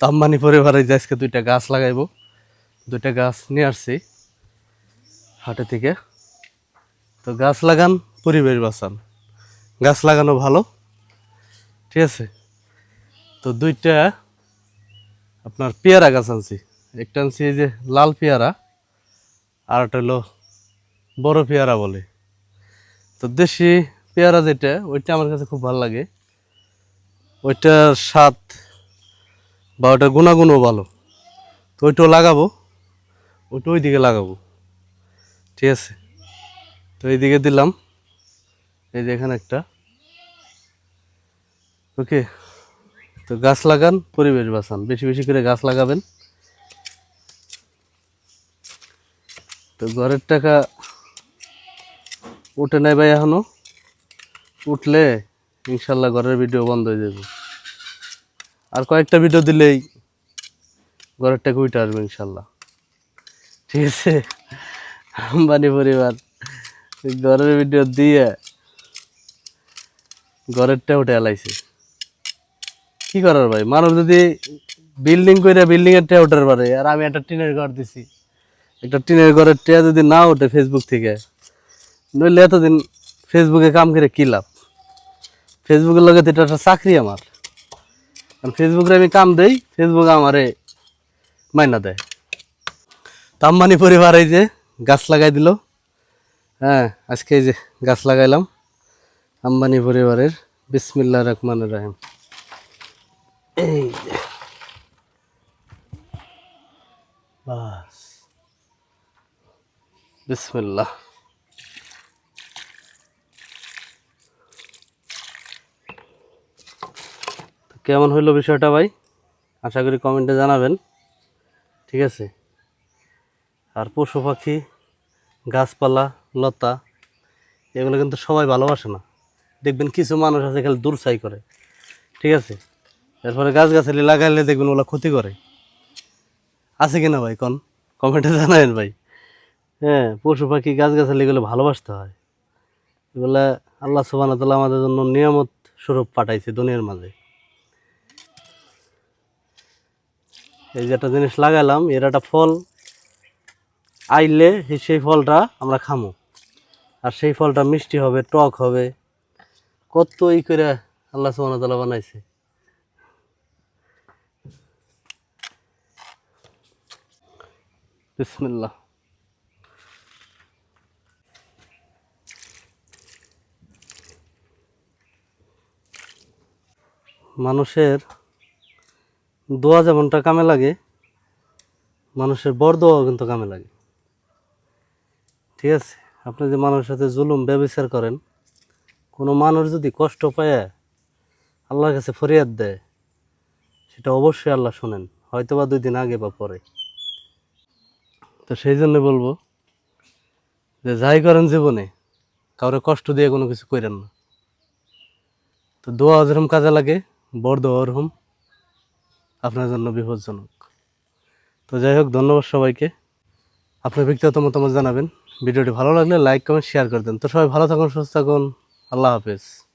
তাম্বানি পরিবারে যে আজকে দুইটা গাছ লাগাইবো। দুইটা গাছ নিয়ে আসছি হাটে থেকে। তো গাছ লাগান, পরিবেশ বাঁচান। গাছ লাগানো ভালো, ঠিক আছে? তো দুইটা আপনার পেয়ারা গাছ আনছি। একটা আনছি এই যে লাল পেয়ারা, আর একটা হলো বড় পেয়ারা বলে। তো দেশি পেয়ারা যেটা, ওইটা আমার কাছে খুব ভালো লাগে। ওইটার স্বাদ বা ওটার গুণাগুণও ভালো। তো ওইটাও লাগাবো ওইটা ওই দিকে লাগাবো। ঠিক আছে? তো এইদিকে দিলাম। এই যে এখানে একটা। ওকে? তো গাছ লাগান, পরিবেশ বাঁচান। বেশি বেশি করে গাছ লাগাবেন। তো ঘরের টাকা উঠে নাই ভাই এখনও। উঠলে ইনশাল্লাহ ঘরের ভিডিও বন্ধ হয়ে যাবে। আর কয়েকটা ভিডিও দিলেই ঘরের টাকা আসবে ইনশাল্লাহ। ঠিক আছে? আম্বানি পরিবার, ঘরের ভিডিও দিয়ে ঘরেরটা উঠে এলাইছে কি করার ভাই? মানুষ যদি বিল্ডিং করে বিল্ডিং এর টেয়া উঠার পারে, আর আমি একটা টিনের ঘর দিছি। একটা টিনের ঘরের টেয়া যদি না ওঠে ফেসবুক থেকে, নইলে এতদিন ফেসবুকে কাম করে কি লাভ? ফেসবুকের লগে তো এটা একটা চাকরি আমার। ফেসবুকে আমি কাম দেই ফেসবুক আমারে মাইনা দেয়। তাম্বানি পরিবার এই যে গাছ লাগাই দিল। হ্যাঁ আজকে এই যে গাছ লাগাইলাম। আম্বানি পরিবারের বিসমিল্লা রহমান রাহিম। এই বাস। বিসমিল্লাহ। কেমন হইল বিষয়টা ভাই? আশা করি কমেন্টে জানাবেন। ঠিক আছে? আর পশু পাখি, গাছপালা, লতা, এগুলো কিন্তু সবাই ভালোবাসে না। দেখবেন কিছু মানুষ আছে খালি দূরসাই করে। ঠিক আছে? এরপরে গাছ গাছালি লাগাইলে দেখবেন ওগুলো ক্ষতি করে। আছে কিনা ভাই কন? কমেন্টে জানাবেন ভাই। হ্যাঁ পশু পাখি গাছ গাছালি এগুলো ভালোবাসতে হয়। এগুলো আল্লাহ সুবান আমাদের জন্য নিয়ামত স্বরূপ পাঠাইছে দুনিয়ার মাঝে। এই যে একটা জিনিস লাগালাম এর একটা ফল। আইলে সেই ফলটা আমরা খামো। আর সেই ফলটা মিষ্টি হবে, টক হবে। কত ই করে আল্লাহ সুবান তাল্লাহ বানাইছে। মানুষের দোয়া যেমনটা কামে লাগে, মানুষের বর দোয়াও কিন্তু কামে লাগে। ঠিক আছে? আপনি যে মানুষের সাথে জুলুম, ব্যবচার করেন, কোনো মানুষ যদি কষ্ট পায়, আল্লাহর কাছে ফরিয়াদ দেয়, সেটা অবশ্যই আল্লাহ শোনেন হয়তো বা দুই দিন আগে বা পরে। তো সেই জন্য বলব যে, যাই করেন জীবনে, কাউরে কষ্ট দিয়ে কোনো কিছু করেন না। তো দোয়া যেরকম কাজে লাগে বড় দোয়া ওরকম। আপনার জন্য বিপজ্জনক। তো যাই হোক, ধন্যবাদ সবাইকে। আপনার ব্যক্তিগত মতামত জানাবেন। ভিডিওটি ভালো লাগলে লাইক, কমেন্ট শেয়ার করে দেন। তো সবাই ভালো থাকুন, সুস্থ থাকুন। আল্লাহ হাফেজ।